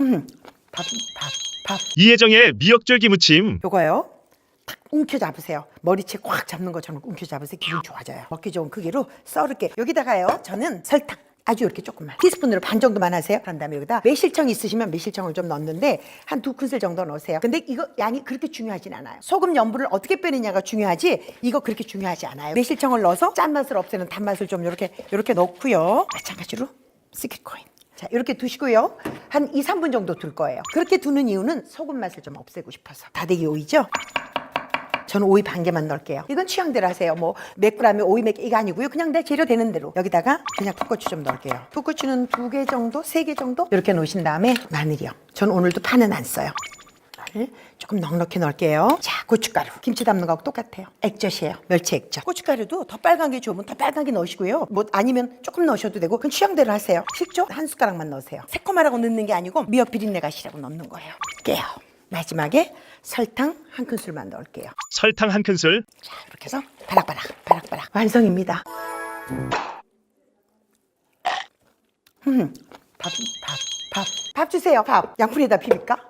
음, 밥, 밥, 밥. 이혜정의 미역줄기 무침. 요거요. 탁 움켜 잡으세요. 머리채 꽉 잡는 것처럼 움켜 잡으세요. 기분 좋아져요. 먹기 좋은 크기로 썰을게. 여기다가요. 저는 설탕. 아주 이렇게 조금만 티스푼으로 반 정도만 하세요. 그런 다음에 여기다 매실청 있으시면 매실청을 좀 넣는데 한 두 큰술 정도 넣으세요. 근데 이거 양이 그렇게 중요하진 않아요. 소금 염분을 어떻게 빼느냐가 중요하지 이거 그렇게 중요하지 않아요. 매실청을 넣어서 짠맛을 없애는 단맛을 좀 이렇게 이렇게 넣고요. 마찬가지로 시크릿 코인. 자, 이렇게 두시고요. 한 2, 3분 정도 둘 거예요. 그렇게 두는 이유는 소금 맛을 좀 없애고 싶어서. 다대기 오이죠? 저는 오이 반 개만 넣을게요. 이건 취향대로 하세요. 뭐몇 그램에 오이 몇개 이거 아니고요. 그냥 내 재료 되는 대로. 여기다가 그냥 풋고추 좀 넣을게요. 풋고추는 두 개 정도, 세 개 정도 이렇게 놓으신 다음에 마늘이요. 전 오늘도 파는 안 써요. 마늘 조금 넉넉히 넣을게요. 자, 고춧가루. 김치 담는 거하고 똑같아요. 액젓이에요. 멸치 액젓. 고춧가루도 더 빨간 게 좋으면 더 빨간 게 넣으시고요. 뭐 아니면 조금 넣으셔도 되고 그건 취향대로 하세요. 식초 한 숟가락만 넣으세요. 새콤하라고 넣는 게 아니고 미역 비린내 가 시라고 넣는 거예요. 깨요. 마지막에 설탕 한 큰술만 넣을게요. 설탕 한 큰술. 자, 이렇게 해서 바락바락 바락바락 완성입니다. 음, 밥, 밥, 밥, 밥 주세요. 밥. 양푼에다 비빌까?